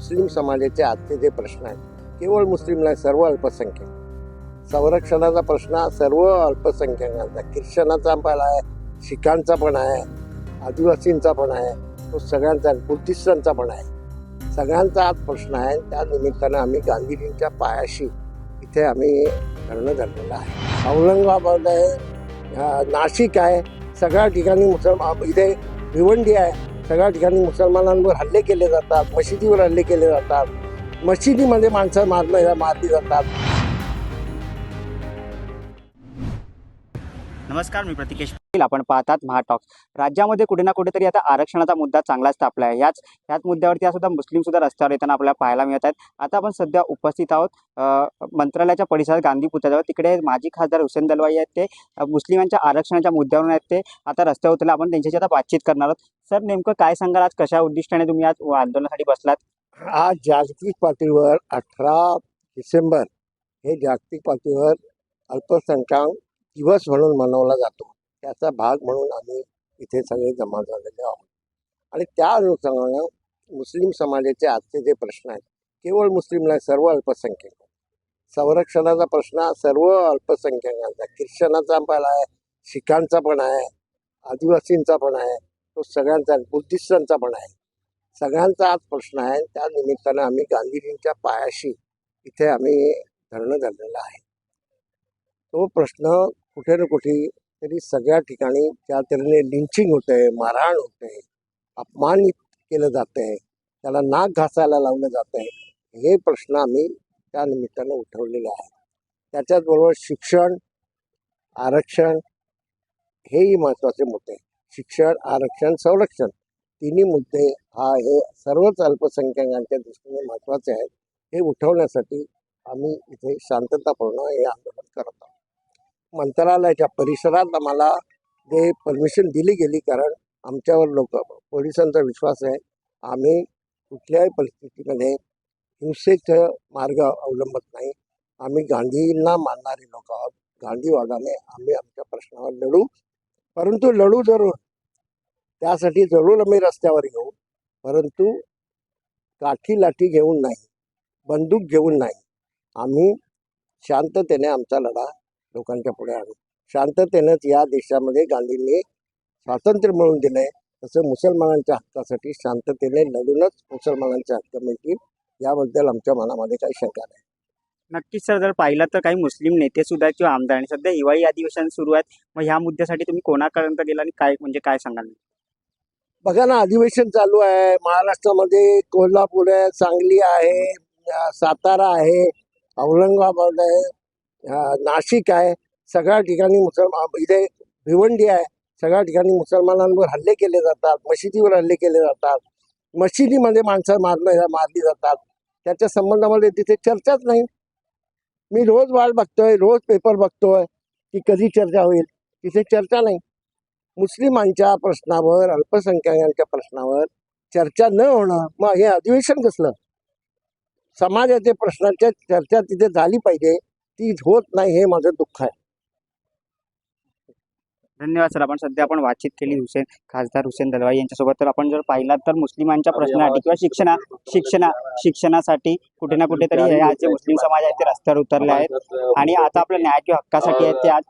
मुस्लिम समाजाचे आजचे जे प्रश्न आहेत केवळ मुस्लिम नाही सर्व अल्पसंख्याक. संरक्षणाचा प्रश्न सर्व अल्पसंख्याकांचा ख्रिश्चनाचा पण आहे शिखांचा पण आहे आदिवासींचा पण आहे तो सगळ्यांचा बुद्धिस्टांचा पण आहे. सगळ्यांचा आज प्रश्न आहे त्या निमित्तानं आम्ही गांधीजींच्या पायाशी इथे आम्ही धरणं धरलेलं आहे. औरंगाबाद आहे नाशिक आहे सगळ्या ठिकाणी मुसलमान इथे भिवंडी आहे सगळ्या ठिकाणी मुसलमानांवर हल्ले केले जातात मशिदीवर हल्ले केले जातात. मशिदीमध्ये माणसं मारलं मारली जातात. नमस्कार मी प्रतिकेश पाटील. आपण पाहतात महाटॉक्स राज्यामध्ये कुठे ना कुठेतरी आता आरक्षणाचा मुद्दा चांगलाच तापला आहे याच याच मुद्द्यावरती आज सुद्धा मुस्लिम सुद्धा रस्त्यावर येताना आपल्याला पाहायला मिळत आहेत. आता आपण सध्या उपस्थित आहोत मंत्रालयाच्या परिसरात गांधी पुतळ्यावर तिकडे माजी खासदार हुसेन दलवाई आहेत ते. मुस्लिमांच्या आरक्षणाच्या मुद्द्यावरून आहेत ते. आता रस्त्यावर उतरले आपण त्यांच्याशी आता बातचीत करणार आहोत. सर नेमकं काय सांगाल? आज कशा उद्दिष्टाने तुम्ही आज आंदोलनासाठी बसलात? आज जागतिक पातळीवर अठरा डिसेंबर हे जागतिक पातळीवर अल्पसंख्याक दिवस म्हणून मनवला जातो. त्याचा भाग म्हणून आम्ही इथे सगळे जमा झालेले आहोत. आणि त्या अनुषंगानं मुस्लिम समाजाचे आजचे जे प्रश्न आहेत केवळ मुस्लिम नाही सर्व अल्पसंख्याक संरक्षणाचा प्रश्न सर्व अल्पसंख्याकांचा ख्रिश्चनाचा पण आहे शिखांचा पण आहे आदिवासींचा पण आहे तो सगळ्यांचा बुद्धिस्टांचा पण आहे. सगळ्यांचा आज प्रश्न आहे. त्या निमित्तानं आम्ही गांधीजींच्या पायाशी इथे आम्ही धरणं धरलेलं आहे. तो प्रश्न कुठे ना कुठे तरी सगळ्या ठिकाणी त्या तऱ्हेने लिंचिंग होतंय मारहाण होते अपमानित केलं जात आहे त्याला नाक घासायला लावलं जात आहे हे प्रश्न आम्ही त्या निमित्तानं उठवलेले आहेत. त्याच्याचबरोबर शिक्षण आरक्षण हेही महत्त्वाचे मुद्दे शिक्षण आरक्षण संरक्षण तिन्ही मुद्दे हा हे सर्वच अल्पसंख्याकांच्या दृष्टीने महत्त्वाचे आहेत. हे उठवण्यासाठी आम्ही इथे शांततापूर्ण हे आंदोलन करत आहोत. मंत्रालयाच्या परिसरात आम्हाला जे परमिशन दिली गेली कारण आमच्यावर लोक पोलिसांचा विश्वास आहे. आम्ही कुठल्याही परिस्थितीमध्ये हिंसेचा मार्ग अवलंबत नाही. आम्ही गांधींना मानणारे लोक आहोत. गांधीवादाने आम्ही आमच्या प्रश्नावर लढू. परंतु लढू जरूर. त्यासाठी जरूर आम्ही रस्त्यावर येऊ. परंतु काठी लाठी घेऊन नाही बंदूक घेऊन नाही. आम्ही शांततेने आमचा लढा लोकांच्या पुढे आणू शांततेनेच या देशामध्ये गांधींनी स्वातंत्र्य मिळवून दिलंय. तसं मुसलमानांच्या हक्कासाठी शांततेने लढूनच मुसलमानांचे हक्क मिळतील याबद्दल आमच्या मनामध्ये काही शंका नाही. नक्कीच सर जर पाहिलं तर काही मुस्लिम नेते सुद्धा किंवा आमदार आणि सध्या हिवाळी अधिवेशन सुरू आहेत मग ह्या मुद्द्यासाठी तुम्ही कोणापर्यंत गेला आणि काय म्हणजे काय सांगाल? बघा ना अधिवेशन चालू आहे. महाराष्ट्रामध्ये कोल्हापूर आहे सांगली आहे सातारा आहे औरंगाबाद आहे. नाशिक आहे. सगळ्या ठिकाणी मुसलमान इथे भिवंडी आहे. सगळ्या ठिकाणी मुसलमानांवर हल्ले केले जातात मशिदीवर हल्ले केले जातात. मशिदीमध्ये माणसं मारलं मारली जातात. त्याच्या संबंधामध्ये तिथे चर्चाच नाही. मी रोज वाट बघतोय रोज पेपर बघतोय की कधी चर्चा होईल. तिथे चर्चा नाही. मुस्लिमांच्या प्रश्नावर अल्पसंख्याकांच्या प्रश्नावर चर्चा न होणं मग हे अधिवेशन कसलं? समाजाच्या प्रश्नांच्या चर्चा तिथे झाली पाहिजे. ती होत नाही हे माझं दुःख आहे. धन्यवाद सर. आपण सध्या आपण बातचीत केली. हुसेन खासदार हुसेन दलवाई यांच्यासोबत. तर आपण जर पाहिलात तर मुस्लिमांच्या प्रश्नासाठी किंवा शिक्षणा शिक्षणा शिक्षणासाठी कुठे ना कुठेतरी हे आज जे मुस्लिम समाज आहेत ते रस्त्यावर उतरले आहेत. आणि आता आपल्या न्याय किंवा हक्कासाठी आहेत ते आज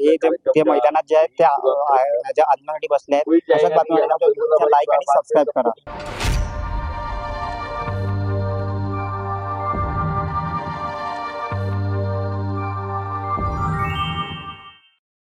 हे जे ते मैदानात जे आहेत ज्या आंदोलनासाठी बसले आहेत अशाच बातम्या लाईक आणि सबस्क्राईब करा.